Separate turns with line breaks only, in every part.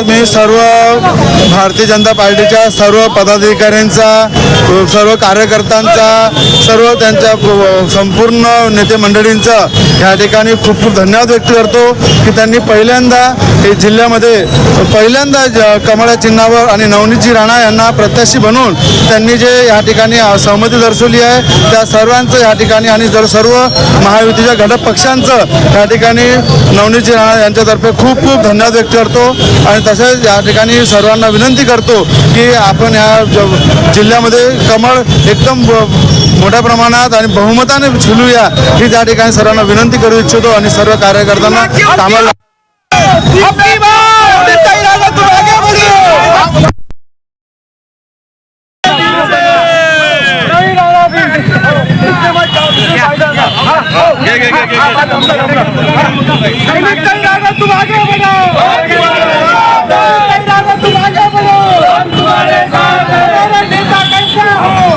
आज मी सर्व भारतीय जनता पार्टीच्या सर्व पदाधिकाऱ्यांचा सर्व कार्यकर्त्यांचा सर्व त्यांच्या संपूर्ण नेते मंडळींचं या ठिकाणी खूप खूप धन्यवाद व्यक्त करतो की त्यांनी पहिल्यांदा हे जिल्ह्यामध्ये पहिल्यांदा ज- कमळा चिन्हावर आणि नवनीतजी राणा यांना प्रत्याशी बनवून त्यांनी जे या ठिकाणी सहमती दर्शवली आहे त्या सर्वांचं या ठिकाणी आणि जर सर्व महायुतीच्या घटक पक्षांचं या ठिकाणी नवनीतजी राणा यांच्यातर्फे खूप खूप धन्यवाद व्यक्त करतो आणि तसेच या ठिकाणी सर्वांना विनंती करतो की आपण या ज- जिल्ह्यामध्ये कमळ एकदम मोठ्या प्रमाणात आणि बहुमताने झुलूया ही त्या ठिकाणी विनंती करू इच्छितो सर्व कार्यकर्त्यांना
तुम आगे बढ़ो तुम आगे बढ़ो तुम्हारे साथ। हो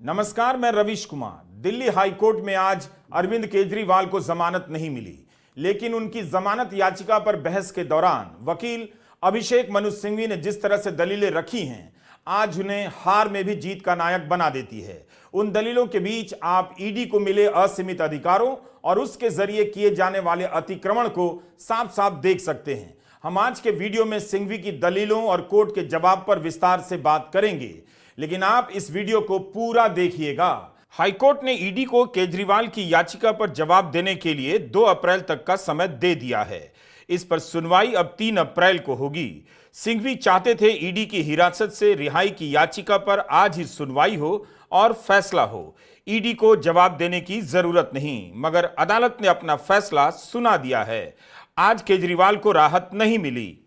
नमस्कार मैं रविश कुमार। दिल्ली हाईकोर्ट में आज अरविंद केजरीवाल को जमानत नहीं मिली। लेकिन उनकी जमानत याचिका पर बहस के दौरान वकील अभिषेक मनु सिंघवी ने जिस तरह से दलीलें रखी हैं, आज उन्हें हार में भी जीत का नायक बना देती है। उन दलीलों के बीच आप ईडी को मिले असीमित अधिकारों और उसके ज़रिए किए जाने वाले अतिक्रमण को साफ़ साफ़ देख सकते हैं। हम आज के वीडियो में सिंघवी की दलीलों और कोर्ट के जवाब पर विस्तार से बात करेंगे, लेकिन आप इस वीडियो को पूरा देखिएगा। हाईकोर्ट ने ईडी को केजरीवाल की याचिका पर जवाब देने के लिए 2 अप्रैल तक का समय दे दिया है। इस पर सुनवाई अब 3 अप्रैल को होगी। सिंघवी चाहते थे ईडी की हिरासत से रिहाई की याचिका पर आज ही सुनवाई हो और फैसला हो। ईडी को जवाब देने की ज़रूरत नहीं, मगर अदालत ने अपना फैसला सुना दिया है। आज केजरीवाल को राहत नहीं मिली।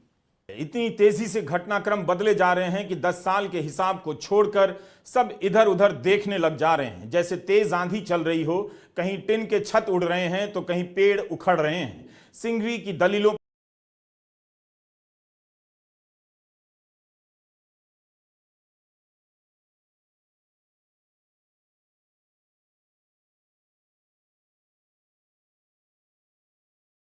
इतनी तेज़ी से घटनाक्रम बदले जा रहे हैं कि 10 साल के हिसाब को छोड़कर सब इधर उधर देखने लग जा रहे हैं। जैसे तेज आंधी चल रही हो, कहीं टिन के छत उड़ रहे हैं तो कहीं पेड़ उखड़ रहे हैं। सिंघवी की दलीलों